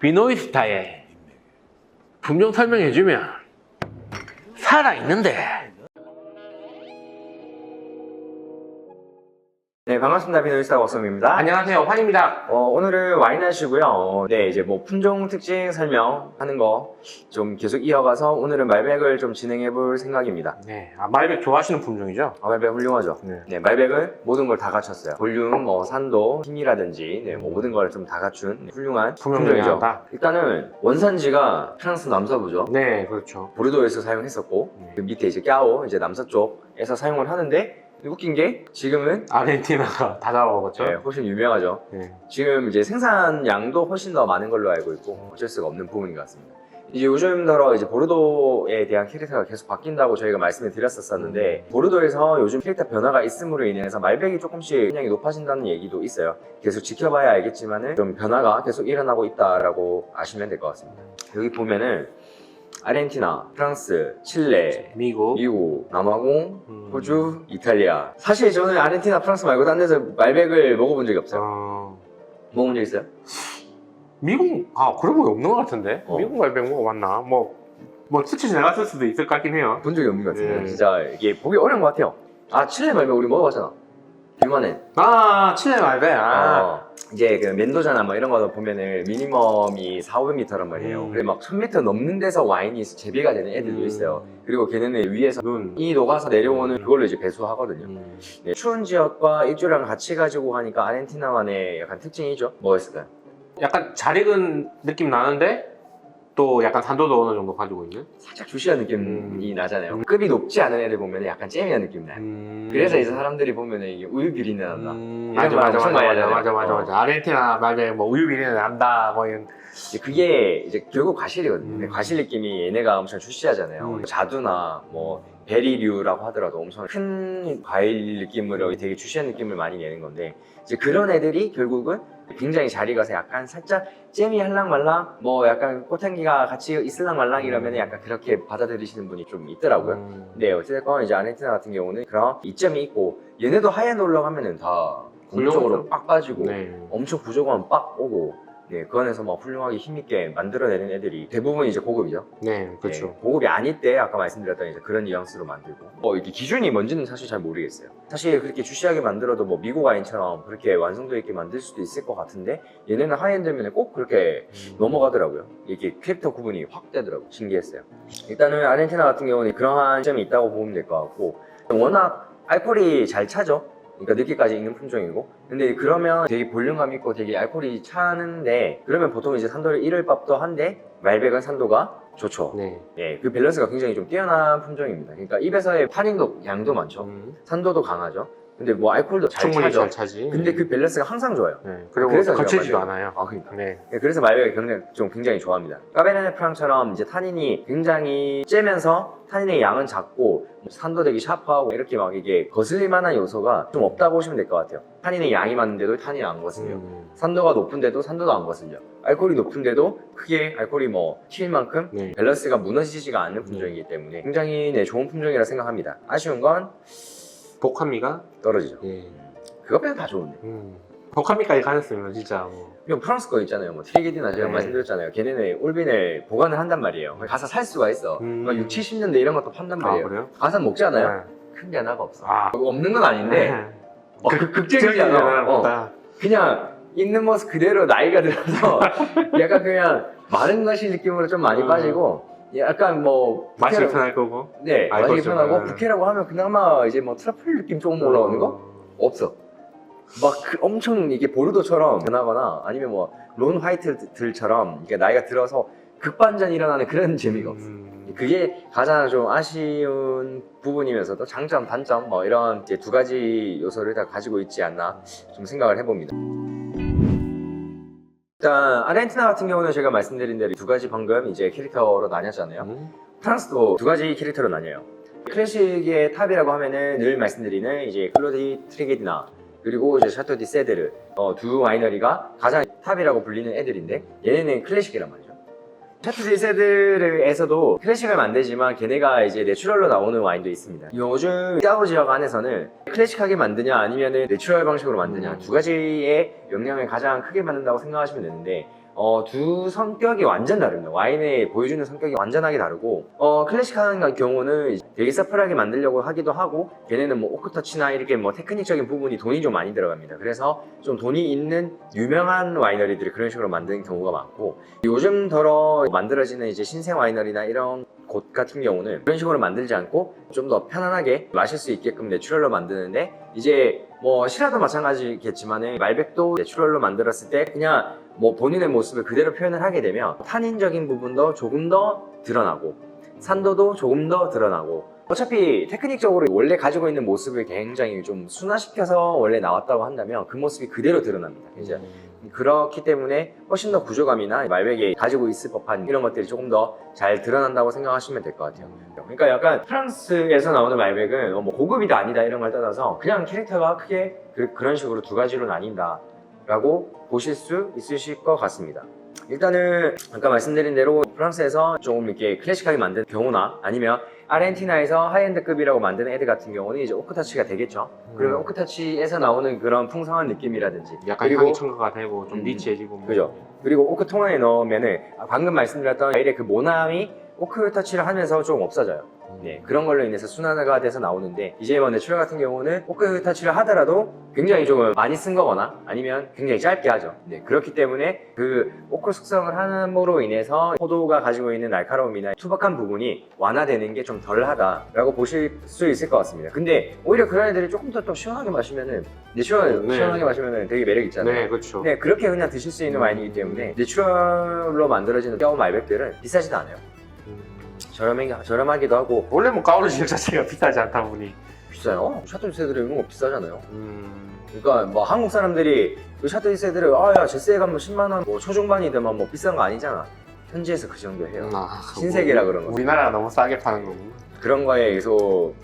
비노이스타에 품종 설명해주면 살아있는데 네, 반갑습니다. 비노이스타 워썸입니다. 안녕하세요 환입니다 어, 오늘은 와인 하시고요. 어, 네, 이제 뭐 품종 특징 설명하는 거 좀 계속 이어가서 오늘은 말백을 좀 진행해 볼 생각입니다. 네, 아, 말백 좋아하시는 품종이죠? 아, 말백 훌륭하죠. 네. 네, 말백은 모든 걸 다 갖췄어요. 볼륨, 뭐 산도, 힘이라든지 네, 뭐 모든 걸 좀 다 갖춘 훌륭한 품종 품종이죠. 하나다. 일단은 원산지가 프랑스 남서부죠. 네 그렇죠 보르도에서 사용했었고 네. 그 밑에 이제 까오 이제 남서 쪽에서 사용을 하는데 웃긴 게 지금은 아르헨티나가 다 잡아먹었죠? 네, 훨씬 유명하죠. 네. 지금 이제 생산량도 훨씬 더 많은 걸로 알고 있고 어쩔 수가 없는 부분인 것 같습니다. 이제 요즘 들어 이제 보르도에 대한 캐릭터가 계속 바뀐다고 저희가 말씀을 드렸었었는데 보르도에서 요즘 캐릭터 변화가 있음으로 인해서 말백이 조금씩 그냥이 높아진다는 얘기도 있어요. 계속 지켜봐야 알겠지만은 좀 변화가 계속 일어나고 있다라고 아시면 될 것 같습니다. 여기 보면은 아르헨티나, 프랑스, 칠레, 미국 미국, 남아공, 음. 호주, 이탈리아. 사실 저는 아르헨티나, 프랑스 말고 딴 데서 말백을 먹어본 적이 없어요. 어... 먹어본 적 있어요? 미국 아 그런 거 없는 것 같은데 어. 미국 말백 먹어봤나 뭐뭐 수치 지나갔을 수도 있을 것 같긴 해요 본 적이 없는 것 같아요. 네. 진짜 이게 보기 어려운 것 같아요. 아 칠레 말백 우리 먹어봤잖아. 유만해. 아 칠레 말백 아 어, 이제 그 멘도자나 뭐 이런 거 보면은 미니멈이 4, 500m란 말이에요. 음. 그래 막 1000m 넘는 데서 와인이 재배가 되는 애들도 음. 있어요. 그리고 걔네는 위에서 눈 이 녹아서 내려오는 그걸로 이제 배수하거든요. 음. 네, 추운 지역과 일조량 같이 가지고 하니까 아르헨티나만의 약간 특징이죠. 뭐였을까요? 약간 잘 익은 느낌 나는데 또 약간 산도도 어느 정도 가지고 있는 살짝 주시한 느낌이 음. 나잖아요. 급이 높지 않은 애들 보면 약간 잼이한 느낌 나요. 음. 그래서 이제 사람들이 보면 이게 우유 비린내 난다. 음, 맞아 말 맞아 맞아 맞아. 맞아 맞아 어. 맞아 아르헨티나 말백 뭐 우유 비린내 난다 뭐 이런 이제 그게 이제 결국 과실이거든요. 음. 과실 느낌이 얘네가 엄청 주시하잖아요. 음. 자두나 뭐 베리류라고 하더라도 엄청 큰 과일 느낌으로 되게 주시한 느낌을 많이 내는 건데 이제 그런 애들이 결국은 굉장히 잘 익어서 약간 살짝 잼이 할랑말랑 뭐 약간 꽃향기가 같이 있을랑말랑 이러면 음. 약간 그렇게 받아들이시는 분이 좀 있더라고요. 음. 네, 어쨌든 이제 아르헨티나 같은 경우는 그런 이점이 있고 얘네도 하얀 올라가면은 다. 공적으로 빡 빠지고 네. 엄청 부족하면 빡 오고 네, 그 안에서 막 훌륭하게 힘있게 만들어내는 애들이 대부분 이제 고급이죠. 네 그렇죠 네, 고급이 아닐 때 아까 말씀드렸던 이제 그런 뉘앙스로 만들고 뭐 이게 기준이 뭔지는 사실 잘 모르겠어요. 사실 그렇게 주시하게 만들어도 뭐 미국 와인처럼 그렇게 완성도 있게 만들 수도 있을 것 같은데 얘네는 하이엔드면 꼭 그렇게 음. 넘어가더라고요. 이게 캐릭터 구분이 확 되더라고요. 신기했어요. 일단은 아르헨티나 같은 경우는 그러한 점이 있다고 보면 될 것 같고 워낙 알코올이 잘 차죠. 그러니까 늦게까지 익는 품종이고 근데 그러면 되게 볼륨감 있고 되게 알코올이 차는데 그러면 보통 이제 산도를 잃을 법도 한데 말백은 산도가 좋죠. 네 네, 그 밸런스가 굉장히 좀 뛰어난 품종입니다. 그러니까 입에서의 탄닌도 양도 많죠. 음. 산도도 강하죠. 근데 뭐 알코올도 잘 충분히 차죠. 잘 차지 근데 그 밸런스가 항상 좋아요. 네. 그리고 그래서 거칠지도 제가 않아요 아, 그러니까. 네 네, 그래서 말백을 굉장히, 좀 굉장히 좋아합니다. 까베르네 프랑처럼 이제 타닌이 굉장히 째면서 타닌의 양은 작고 뭐 산도 되게 샤프하고 이렇게 막 이게 거슬릴 만한 요소가 좀 없다고 보시면 될 것 같아요. 타닌의 양이 많은데도 타닌이 안 거슬려. 음. 산도가 높은데도 산도도 안 거슬려. 알코올이 높은데도 크게 알코올이 뭐 튀일 만큼 네. 밸런스가 무너지지가 않는 품종이기 때문에 굉장히 네, 좋은 품종이라 생각합니다. 아쉬운 건 복합미가 떨어지죠. 예. 그것 빼면 다 좋은데. 음. 복합미까지 가졌으면 진짜 뭐 이거 프랑스 거 있잖아요. 뭐 트리게디나 제가 네. 말씀드렸잖아요. 걔네는 올빈을 보관을 한단 말이에요. 가서 살 수가 있어. 음. 막 6, 70년대 이런 것도 판단 아 말이에요. 그래요? 가서 먹지 않아요? 네. 큰 게 하나가 없어. 아 없는 건 아닌데 어, 그- 극- 극적이지 않아. 어. 그냥 있는 모습 그대로 나이가 들어서 약간 그냥 마른 것이 느낌으로 좀 많이 음. 빠지고 약간 뭐 맛이 부케라고- 편할 거고 네알 맛이 거죠. 편하고 네. 부케라고 하면 그나마 이제 뭐 트러플 느낌 조금 올라오는 거 없어. 막 그 엄청 이게 보르도처럼 변하거나 아니면 뭐 론 화이트들처럼 이게 나이가 들어서 극반전이 일어나는 그런 재미가 없어. 음. 그게 가장 좀 아쉬운 부분이면서도 장점, 단점 뭐 이런 이제 두 가지 요소를 다 가지고 있지 않나 좀 생각을 해봅니다. 일단 아르헨티나 같은 경우는 제가 말씀드린 대로 두 가지 방금 이제 캐릭터로 나뉘었잖아요. 음. 프랑스도 두 가지 캐릭터로 나뉘어요. 클래식의 탑이라고 하면은 늘 말씀드리는 이제 클로디 트리게디나 그리고 이제 샤토 디 세데르 어, 두 와이너리가 가장 탑이라고 불리는 애들인데 얘네는 클래식이란 말이죠. 디 세데르에서도 클래식을 만들지만 걔네가 이제 내추럴로 나오는 와인도 있습니다. 요즘 짜오 지역 안에서는 클래식하게 만드냐 아니면은 내추럴 방식으로 만드냐 두 가지의 영향을 가장 크게 받는다고 생각하시면 되는데 어, 두 성격이 완전 다릅니다. 와인의 보여주는 성격이 완전하게 다르고, 어, 클래식한 경우는 되게 서플하게 만들려고 하기도 하고, 걔네는 뭐 오크터치나 이렇게 뭐 테크닉적인 부분이 돈이 좀 많이 들어갑니다. 그래서 좀 돈이 있는 유명한 와이너리들이 그런 식으로 만드는 경우가 많고, 요즘 들어 만들어지는 이제 신생 와이너리나 이런 곳 같은 경우는 그런 식으로 만들지 않고 좀 더 편안하게 마실 수 있게끔 내추럴로 만드는데 이제 뭐 시라도 마찬가지겠지만 말백도 내추럴로 만들었을 때 그냥 뭐 본인의 모습을 그대로 표현을 하게 되면 탄닌적인 부분도 조금 더 드러나고 산도도 조금 더 드러나고 어차피 테크닉적으로 원래 가지고 있는 모습을 굉장히 좀 순화시켜서 원래 나왔다고 한다면 그 모습이 그대로 드러납니다. 이제 그렇기 때문에 훨씬 더 구조감이나 말백이 가지고 있을 법한 이런 것들이 조금 더 잘 드러난다고 생각하시면 될 것 같아요. 그러니까 약간 프랑스에서 나오는 말백은 어, 뭐 고급이다 아니다 이런 걸 떠나서 그냥 캐릭터가 크게 그, 런 식으로 두 가지로 나뉜다 라고 보실 수 있으실 것 같습니다. 일단은 아까 말씀드린 대로 프랑스에서 조금 이렇게 클래식하게 만든 경우나 아니면 아르헨티나에서 하이엔드급이라고 만드는 애들 같은 경우는 이제 오크타치가 되겠죠. 그러면 음. 오크타치에서 나오는 그런 풍성한 느낌이라든지 약간 그리고 향이 첨가가 되고 좀 음. 리치해지고 뭐. 그죠. 그리고 오크 통 안에 넣으면은 아, 방금 말씀드렸던 아이의 그 모남이 오크 터치를 하면서 좀 없어져요. 음. 네, 그런 걸로 인해서 순환화가 돼서 나오는데 이제 뭐 내추럴 같은 경우는 오크 터치를 하더라도 굉장히 좀 많이 쓴 거거나 아니면 굉장히 짧게 하죠. 네, 그렇기 때문에 그 오크 숙성을 함으로 인해서 포도가 가지고 있는 날카로움이나 투박한 부분이 완화되는 게 좀 덜하다라고 보실 수 있을 것 같습니다. 근데 오히려 그런 애들이 조금 더또 시원하게 마시면은 내추럴 네. 시원하게 마시면은 되게 매력 있잖아요. 네, 그렇죠. 네, 그렇게 그냥 드실 수 있는 음. 와인이기 때문에 내추럴로 만들어지는 뼈 말백들은 비싸지도 않아요. 음. 저렴하게, 저렴하기도 하고 원래 뭐 가오르질 자체가 비싸지 않다 보니. 비싸요. 샤토리세들이 이런 거 비싸잖아요. 음. 그러니까 뭐 한국 사람들이 그 샤토리세들을 아야 제세가 뭐 10만 원, 뭐 초중반이더만 뭐 비싼 거 아니잖아. 현지에서 그 정도 해요. 아, 신세계라 그런 거. 우리나라가 너무 싸게 파는 거구나. 그런 거에 계속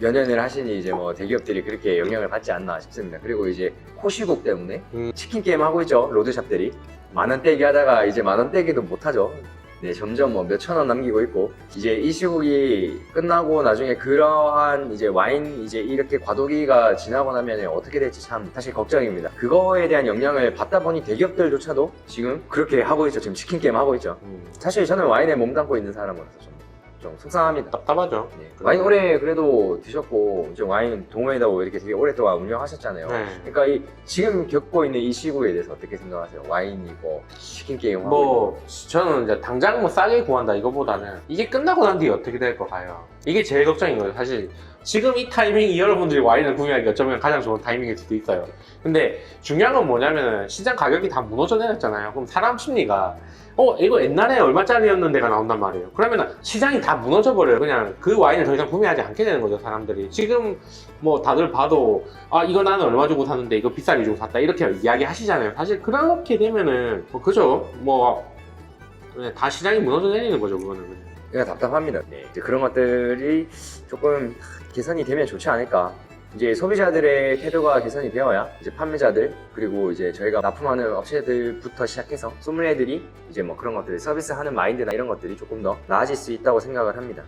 연연을 하시니 이제 뭐 대기업들이 그렇게 영향을 받지 않나 싶습니다. 그리고 이제 코시국 때문에 음. 치킨 게임 하고 있죠 로드샵들이 만 원 떼기 하다가 이제 만 원 떼기도 못 하죠. 네 점점 뭐 몇천 원 남기고 있고 이제 이 시국이 끝나고 나중에 그러한 이제 와인 이제 이렇게 과도기가 지나고 나면 어떻게 될지 참 사실 걱정입니다. 그거에 대한 영향을 받다 보니 대기업들조차도 지금 그렇게 하고 있죠. 지금 치킨 게임 하고 있죠. 음. 사실 저는 와인에 몸 담고 있는 사람으로서 좀, 좀 속상합니다. 답답하죠. 네. 와인 오래 그래도 드셨고 이제 와인 동호회다 고 이렇게 되게 오랫동안 운영하셨잖아요. 네. 그러니까 이 지금 겪고 있는 이 시국에 대해서 어떻게 생각하세요? 와인이 뭐 치킨 게임 하고 뭐 저는 이제 당장 뭐 싸게 구한다 이거보다는 이게 끝나고 난 뒤에 어떻게 될거 가요. 이게 제일 걱정인 거예요. 사실 지금 이 타이밍이 여러분들이 와인을 구매하기 어쩌면 가장 좋은 타이밍일 수도 있어요. 근데 중요한 건 뭐냐면은 시장 가격이 다 무너져 내렸잖아요. 그럼 사람 심리가 어 이거 옛날에 얼마짜리였는데가 나온단 말이에요. 그러면 시장이 다 무너져 버려요. 그냥 그 와인을 더 이상 구매하지 않게 되는 거죠 사람들이. 지금 뭐 다들 봐도 아 이거 나는 얼마 주고 샀는데 이거 비싸게 주고 샀다 이렇게 이야기 하시잖아요. 사실 그렇게 되면은 뭐 그죠 뭐. 그냥 다 시장이 무너져 내리는 거죠, 그거는. 그냥 답답합니다. 네. 이제 그런 것들이 조금 개선이 되면 좋지 않을까. 이제 소비자들의 태도가 개선이 되어야 이제 판매자들 그리고 이제 저희가 납품하는 업체들부터 시작해서 소믈리에들이 이제 뭐 그런 것들 서비스하는 마인드나 이런 것들이 조금 더 나아질 수 있다고 생각을 합니다.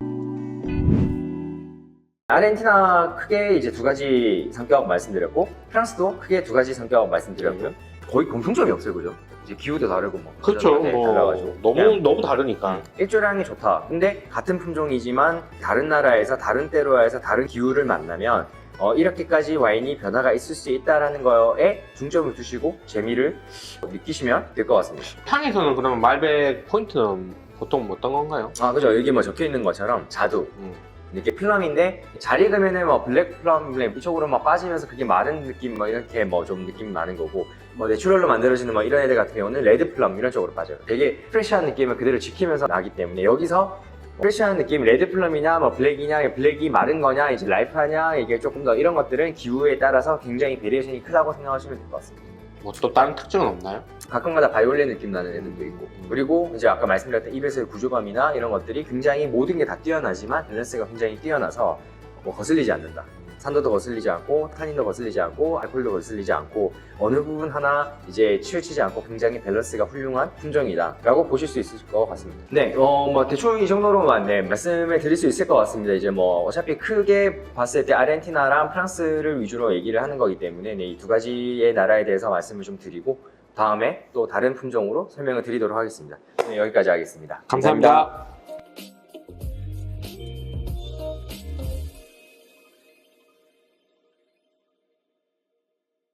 아르헨티나 크게 이제 두 가지 성격 말씀드렸고 프랑스도 크게 두 가지 성격 말씀드렸고요. 거의 공통점이 없어요, 그죠? 이제 기후도 다르고 뭐 그렇죠. 네, 뭐 달라가지고. 너무 그냥 너무 다르니까. 일조량이 좋다. 근데 같은 품종이지만 다른 나라에서 다른 때로에서 다른 기후를 만나면 어, 이렇게까지 와인이 변화가 있을 수 있다라는 거에 중점을 두시고 재미를 느끼시면 될 것 같습니다. 향에서는 그러면 말백 포인트는 보통 어떤 건가요? 아 그죠 여기 뭐 적혀 있는 것처럼 자두 음. 이렇게 플럼인데 잘 익으면은 뭐 블랙 플럼 이쪽으로 막 빠지면서 그게 마른 느낌 뭐 이렇게 뭐 좀 느낌 나는 거고 뭐 내추럴로 만들어지는 뭐 이런 애들 같은 경우는 레드 플럼 이런 쪽으로 빠져요. 되게 프레시한 느낌을 그대로 지키면서 나기 때문에 여기서 프레시한 느낌 레드 플럼이냐 뭐 블랙이냐 블랙이 마른 거냐 이제 라이프하냐 이게 조금 더 이런 것들은 기후에 따라서 굉장히 베리에이션이 크다고 생각하시면 될 것 같습니다. 뭐 또 다른 특징은 없나요? 가끔가다 바이올렛 느낌 나는 애들도 있고. 그리고 이제 아까 말씀드렸던 입에서의 구조감이나 이런 것들이 굉장히 모든 게 다 뛰어나지만 밸런스가 굉장히 뛰어나서 뭐 거슬리지 않는다 산도도 거슬리지 않고 타닌도 거슬리지 않고 알코올도 거슬리지 않고 어느 부분 하나 이제 치우치지 않고 굉장히 밸런스가 훌륭한 품종이다 라고 보실 수 있을 것 같습니다 네 어 뭐 대충 이 정도로만 네, 말씀을 드릴 수 있을 것 같습니다 이제 뭐 어차피 크게 봤을 때 아르헨티나랑 프랑스를 위주로 얘기를 하는 거기 때문에 네, 이두 가지의 나라에 대해서 말씀을 좀 드리고 다음에 또 다른 품종으로 설명을 드리도록 하겠습니다. 네, 여기까지 하겠습니다 감사합니다.